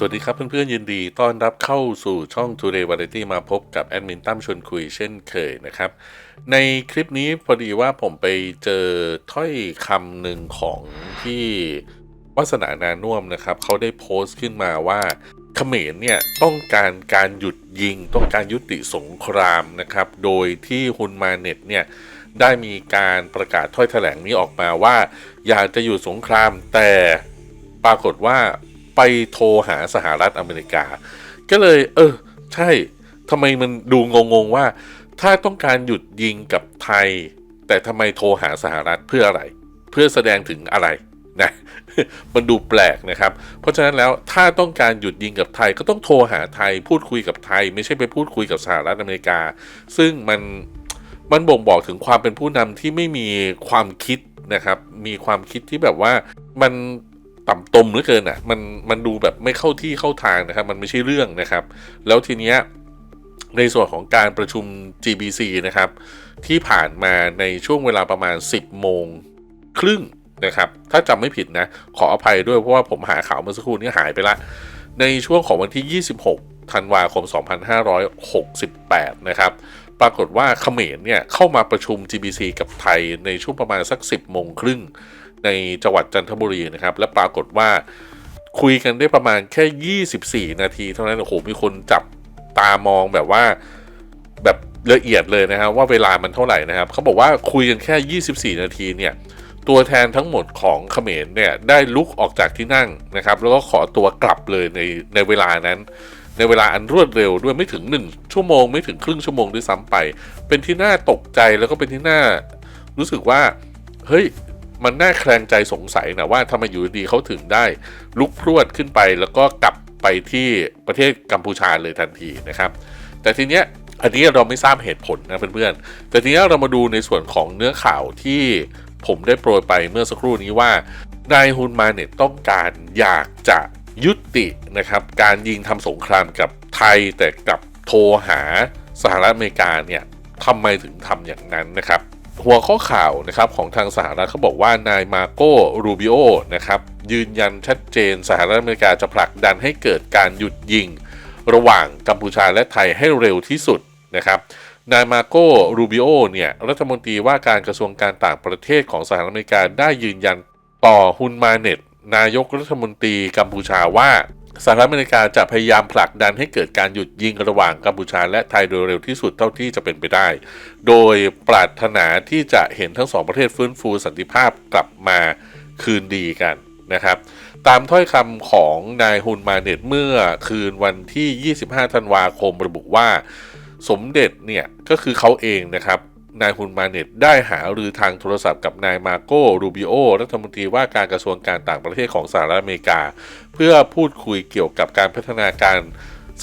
สวัสดีครับเพื่อนๆยินดี ต้อนรับเข้าสู่ช่อง Today Variety มาพบกับแอดมินตั้มชวนคุยเช่นเคยนะครับ ในคลิปนี้พอดีว่าผมไปเจอถ้อยคำหนึ่งของที่วัสนานานุ่มนะครับ เขาได้โพสต์ขึ้นมาว่าเขมรเนี่ยต้องการการหยุดยิง ต้องการยุติสงครามนะครับ โดยที่ฮุนมาเน็ตเนี่ยได้มีการประกาศถ้อยแถลงนี้ออกมาว่า อยากจะหยุดสงครามแต่ปรากฏว่า ไปโทรหาสหรัฐอเมริกา ก็เลย เออ ใช่ทำไมมันดูงงๆว่า ถ้าต้องการหยุดยิงกับไทย แต่ทำไมโทรหาสหรัฐเพื่ออะไร เพื่อแสดงถึงอะไรนะมันดูแปลกนะครับ เพราะฉะนั้นแล้วถ้าต้องการหยุดยิงกับไทยก็ต้องโทรหาไทย พูดคุยกับไทย ไม่ใช่ไปพูดคุยกับสหรัฐอเมริกา ซึ่งมันมันบ่งบอกถึงความเป็นผู้นำที่ไม่มีความคิดนะครับ มีความคิดที่แบบว่ามัน ต่ำตมเหลือเกินอะมันมันดูแบบไม่เข้าที่เข้าทางนะครับ มันไม่ใช่เรื่องนะครับ แล้วทีเนี้ยในส่วนของการประชุม GBC นะครับ ที่ผ่านมาในช่วงเวลาประมาณ 10 โมงครึ่งนะครับ ถ้าจำไม่ผิดนะ ขออภัยด้วยเพราะว่าผมหาข่าวเมื่อสักครู่นี้หายไปละ ในช่วงของวันที่ 26 ธันวาคม 2568 นะครับ ปรากฏว่าเขมรเนี่ยเข้ามาประชุม GBC กับไทยในช่วงประมาณสัก 10 โมงครึ่ง ในจังหวัดจันทบุรีนะครับ และปรากฏว่าคุยกันได้ประมาณแค่ 24 นาที เท่านั้นโอ้โหมีคนจับตามองแบบว่าแบบละเอียดเลยนะครับว่าเวลามันเท่าไหร่นะครับเขาบอกว่าคุยกันแค่ 24 นาทีเนี่ยตัวแทนทั้งหมดของเขมรเนี่ยได้ลุกออกจากที่นั่งนะครับ แล้วก็ขอตัวกลับเลยในในเวลานั้น ในเวลาอันรวดเร็วด้วยไม่ถึง 1 ชั่วโมง ไม่ถึงครึ่งชั่วโมงด้วยซ้ำไป เป็นที่น่าตกใจแล้วก็เป็นที่น่ารู้สึกว่าเฮ้ย มันน่าแคลงใจสงสัยนะว่าทำไมอยู่ดีเขาถึงได้ ลุกพรวดขึ้นไปแล้วก็กลับไปที่ประเทศกัมพูชาเลยทันทีนะครับ แต่ทีเนี้ยอันนี้เราไม่ทราบเหตุผลนะเพื่อนๆ แต่ทีนี้เรามาดูในส่วนของเนื้อข่าวที่ผมได้โปรยไปเมื่อสักครู่นี้ว่านายฮุนมาเน็ตต้องการอยากจะยุตินะครับการยิงทำสงครามกับไทยแต่กลับโทรหาสหรัฐอเมริกาเนี่ยทำไมถึงทำอย่างนั้นนะครับ หัวข้อข่าวนะครับของทางสหรัฐเขาบอกว่านายมาโกรูบิโอนะครับยืนยันชัดเจนสหรัฐอเมริกาจะผลักดันให้เกิดการหยุดยิง ระหว่างกัมพูชาและไทยให้เร็วที่สุดนะครับนายมาโกรูบิโอเนี่ยรัฐมนตรีว่าการกระทรวงการต่างประเทศของสหรัฐอเมริกาได้ยืนยันต่อฮุนมาเน็ตนายกรัฐมนตรีกัมพูชาว่า สหรัฐอเมริกาจะพยายามผลักดันให้เกิดการหยุดยิงระหว่างกัมพูชาและไทยโดยเร็วที่สุดเท่าที่จะเป็นไปได้ โดยปรารถนาที่จะเห็นทั้งสองประเทศฟื้นฟูสันติภาพกลับมาคืนดีกันนะครับ ตามถ้อยคำของนายฮุนมาเน็ตเมื่อคืนวันที่ 25 ธันวาคมระบุว่า สมเด็จเนี่ยก็คือเขาเองนะครับ นายฮุนมาเน็ตได้หารือทางโทรศัพท์กับนายมาโกรูบิโอรัฐมนตรีว่าการกระทรวงการต่างประเทศของสหรัฐอเมริกา เพื่อพูดคุยเกี่ยวกับการพัฒนาการ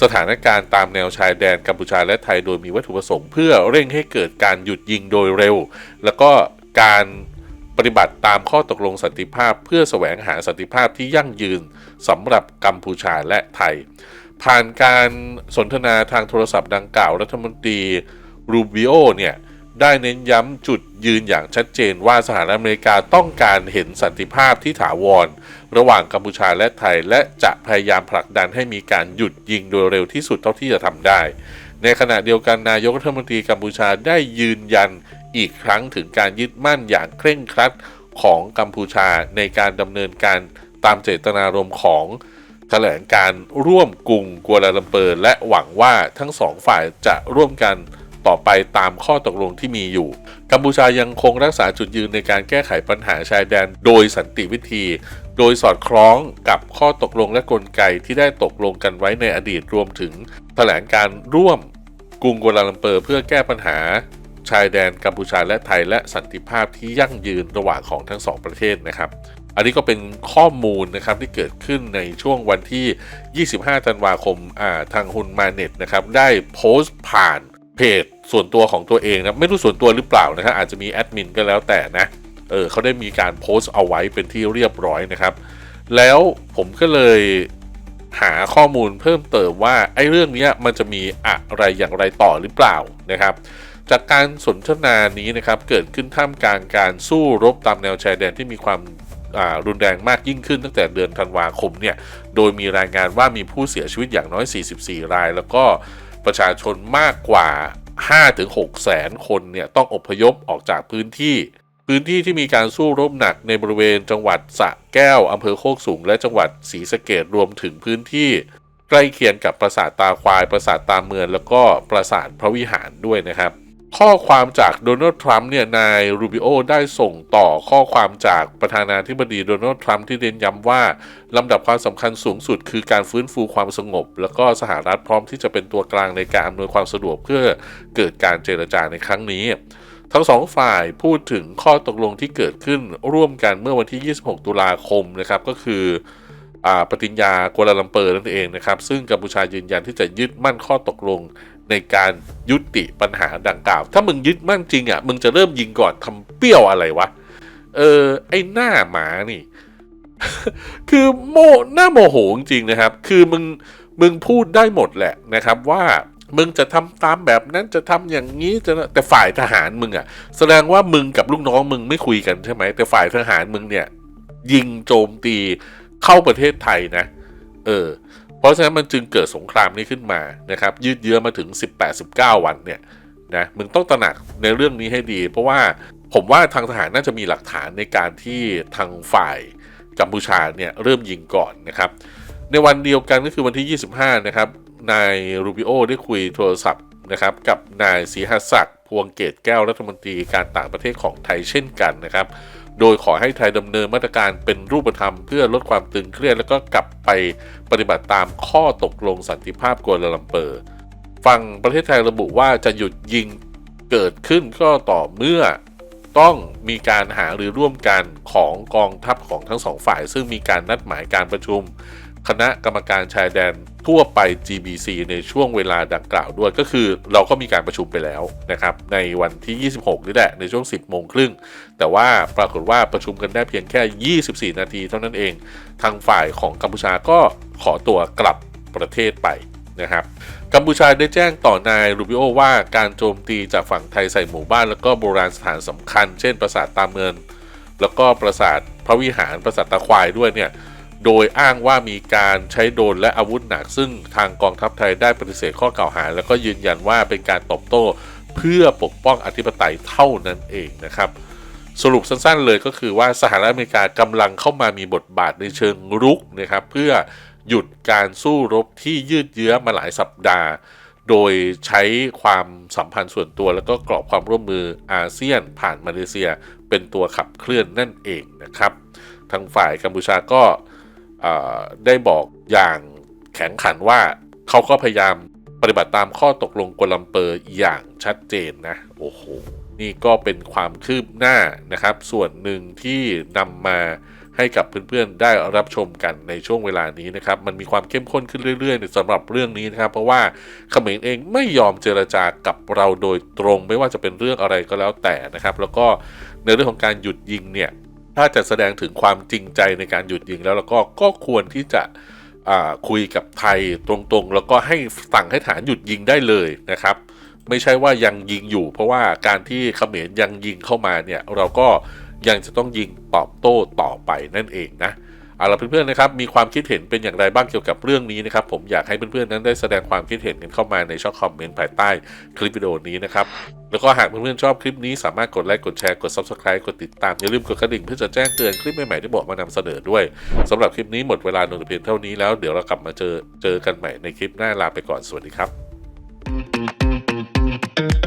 สถานการณ์ตามแนวชายแดนกัมพูชาและไทยโดยมีวัตถุประสงค์เพื่อเร่งให้เกิดการหยุดยิงโดยเร็ว แล้วก็การปฏิบัติตามข้อตกลงสันติภาพ เพื่อแสวงหาสันติภาพที่ยั่งยืนสำหรับกัมพูชาและไทย ผ่านการสนทนาทางโทรศัพท์ดังกล่าวรัฐมนตรีรูบิโอเนี่ย ได้เน้นย้ำจุดยืนอย่างชัดเจนว่าสหรัฐอเมริกาต้องการเห็นสันติภาพที่ถาวร ระหว่างกัมพูชาและไทย และจะพยายามผลักดันให้มีการหยุดยิงโดยเร็วที่สุดเท่าที่จะทำได้ ในขณะเดียวกันนายกรัฐมนตรีกัมพูชาได้ยืนยันอีกครั้งถึงการยึดมั่นอย่างเคร่งครัดของกัมพูชาในการดำเนินการตามเจตนารมณ์ของแถลงการร่วมกรุงกัวลาลัมเปอร์และหวังว่าทั้งสองฝ่ายจะร่วมกัน ต่อไปตามข้อตกลงที่มีอยู่ กัมพูชายังคงรักษาจุดยืนในการแก้ไขปัญหาชายแดนโดยสันติวิธี โดยสอดคล้องกับข้อตกลงและกลไกที่ได้ตกลงกันไว้ในอดีตรวมถึงแถลงการร่วมกรุงกัวลาลัมเปอร์เพื่อแก้ปัญหาชายแดนกัมพูชาและไทยและสันติภาพที่ยั่งยืนระหว่างของทั้งสองประเทศนะครับ อันนี้ก็เป็นข้อมูลนะครับที่เกิดขึ้นในช่วงวันที่ 25 ธันวาคมทางฮุนมาเน็ตนะครับได้โพสต์ผ่าน เพจส่วนตัวของตัวเองนะไม่รู้ส่วนตัวหรือเปล่านะครับอาจจะมีแอดมินก็แล้วแต่นะเออเขาได้มีการโพสต์เอาไว้เป็นที่เรียบร้อยนะครับ แล้วผมก็เลยหาข้อมูลเพิ่มเติมว่าไอ้เรื่องนี้มันจะมีอะไรอย่างไรต่อหรือเปล่านะครับ จากการสนทนานี้นะครับเกิดขึ้นท่ามกลางการสู้รบตามแนวชายแดนที่มีความรุนแรงมากยิ่งขึ้นตั้งแต่เดือนธันวาคมเนี่ยโดยมีรายงานว่ามีผู้เสียชีวิตอย่างน้อย 44 ราย แล้วก็ ประชาชนมากกว่า 5-6 แสนคนเนี่ยต้องอพยพออกจากพื้นที่ พื้นที่ที่มีการสู้รบหนักในบริเวณจังหวัดสะแก้วอำเภอโคกสูง และจังหวัดศรีสะเกดรวมถึงพื้นที่ ใกล้เคียงกับปราสาทตาควาย ปราสาทตาเมืองแล้วก็ปราสาทพระวิหารด้วยนะครับ ข้อความจากโดนัลด์ทรัมป์เนี่ยนายรูบิโอได้ส่งต่อข้อความจากประธานาธิบดีโดนัลด์ทรัมป์ที่เน้นย้ำว่า ลำดับความสำคัญสูงสุดคือการฟื้นฟูความสงบ แล้วก็สหรัฐพร้อมที่จะเป็นตัวกลางในการอำนวยความสะดวกเพื่อเกิดการเจรจาในครั้งนี้ทั้งสองฝ่ายพูดถึงข้อตกลงที่เกิดขึ้นร่วมกันเมื่อวันที่ 26 ตุลาคมนะครับก็คือปฏิญญากัวลาลัมเปอร์นั่นเองนะครับ ซึ่งกัมพูชายืนยันที่จะยึดมั่นข้อตกลง ในการยุติปัญหาดังกล่าว ถ้ามึงยึดมั่นจริงอะ มึงจะเริ่มยิงก่อนทำเปรี้ยวอะไรวะ เออ ไอ้หน้าหมานี่ คือโมหน้าโมโหจริงนะครับ คือมึง มึงพูดได้หมดแหละนะครับว่ามึงจะทำตามแบบนั้นจะทำอย่างนี้จะแต่ฝ่ายทหารมึงอะ่ะ แสดงว่ามึงกับลูกน้องมึงไม่คุยกันใช่ไหม แต่ฝ่ายทหารมึงเนี่ย ยิงโจมตีเข้าประเทศไทยนะ เออ เพราะฉะนั้นมันจึงเกิดสงครามนี้ขึ้นมานะครับ ยืดเยื้อมาถึง 18-19 วันเนี่ยนะมึงต้องตระหนักในเรื่องนี้ให้ดี เพราะว่าผมว่าทางทหารน่าจะมีหลักฐานในการที่ทางฝ่ายกัมพูชาเนี่ยเริ่มยิงก่อนนะครับ ในวันเดียวกันก็คือวันที่ 25 นะครับนายรูบิโอได้คุยโทรศัพท์นะครับ กับนายศรีหัสศักดิ์พวงเกตแก้วรัฐมนตรีการต่างประเทศของไทยเช่นกันนะครับ โดยขอให้ไทยดำเนินมาตรการเป็นรูปธรรมเพื่อลดความตึงเครียดแล้วก็กลับไปปฏิบัติตามข้อตกลงสันติภาพกัวลาลัมเปอร์ฝั่งประเทศไทยระบุว่าจะหยุดยิงเกิดขึ้นก็ต่อเมื่อต้องมีการหาหรือร่วมกันของกองทัพของทั้งสองฝ่าย ซึ่งมีการนัดหมายการประชุม คณะกรรมการชายแดนทั่วไป GBC ในช่วงเวลาดังกล่าวด้วยก็คือเราก็มีการประชุมไปแล้วนะครับ ในวันที่ 26 นี่แหละ ในช่วง 10 โมงครึ่ง แต่ว่าปรากฏว่าประชุมกันได้เพียงแค่ 24 นาทีเท่านั้นเอง ทางฝ่ายของกัมพูชาก็ขอตัวกลับประเทศไปนะครับกัมพูชาได้แจ้งต่อนายรูบิโอว่าการโจมตีจากฝั่งไทยใส่หมู่บ้าน แล้วก็โบราณสถานสำคัญ เช่นปราสาทตามเมืองแล้วก็ปราสาทพระวิหารปราสาทตาควายด้วยเนี่ย โดยอ้างว่ามีการใช้โดรนและอาวุธหนัก ซึ่งทางกองทัพไทยได้ปฏิเสธข้อกล่าวหา แล้วก็ยืนยันว่าเป็นการตอบโต้เพื่อปกป้องอธิปไตยเท่านั้นเองนะครับ สรุปสั้นๆเลยก็คือว่าสหรัฐอเมริกากำลังเข้ามามีบทบาทในเชิงรุกนะครับ เพื่อหยุดการสู้รบที่ยืดเยื้อมาหลายสัปดาห์ โดยใช้ความสัมพันธ์ส่วนตัว แล้วก็กรอบความร่วมมืออาเซียนผ่านมาเลเซีย เป็นตัวขับเคลื่อนนั่นเองนะครับ ทางฝ่ายกัมพูชาก็ ได้บอกอย่างแข็งขันว่าเขาก็พยายามปฏิบัติตามข้อตกลงกัวลัมเปอร์อย่างชัดเจนนะโอ้โหนี่ก็เป็นความคืบหน้านะครับ ส่วนหนึ่งที่นำมาให้กับเพื่อนๆได้รับชมกันในช่วงเวลานี้นะครับ มันมีความเข้มข้นขึ้นเรื่อยๆสำหรับเรื่องนี้นะครับ เพราะว่าเขมรเองไม่ยอมเจรจากับเราโดยตรง ไม่ว่าจะเป็นเรื่องอะไรก็แล้วแต่นะครับ แล้วก็ในเรื่องของการหยุดยิงเนี่ย ถ้าจะแสดงถึงความจริงใจในการหยุดยิงแล้วแล้วก็ก็ควรที่จะคุยกับไทยตรงๆ แล้วก็ให้สั่งให้ฐานหยุดยิงได้เลยนะครับ ไม่ใช่ว่ายังยิงอยู่ เพราะว่าการที่เขมรยังยิงเข้ามาเนี่ยเราก็ยังจะต้องยิงตอบโต้ต่อไปนั่นเองนะ เอาละเพื่อนๆนะครับมีความคิดเห็นเป็นอย่างไรบ้างเกี่ยวกับเรื่องนี้นะครับผมอยากให้เพื่อนๆนั้นได้แสดงความคิดเห็นกันเข้ามาในช่องคอมเมนต์ภายใต้คลิปวิดีโอนี้นะครับแล้วก็หากเพื่อนๆชอบคลิปนี้สามารถกดไลค์กดแชร์กด Subscribe กดติดตามอย่าลืมกดกระดิ่งเพื่อจะแจ้งเตือนคลิปใหม่ๆที่บอกมานำเสนอด้วย สำหรับคลิปนี้หมดเวลาลงเพียงเท่านี้แล้วเดี๋ยวเรากลับมาเจอเจอกันใหม่ในคลิปหน้าลาไปก่อนสวัสดีครับ Thank you.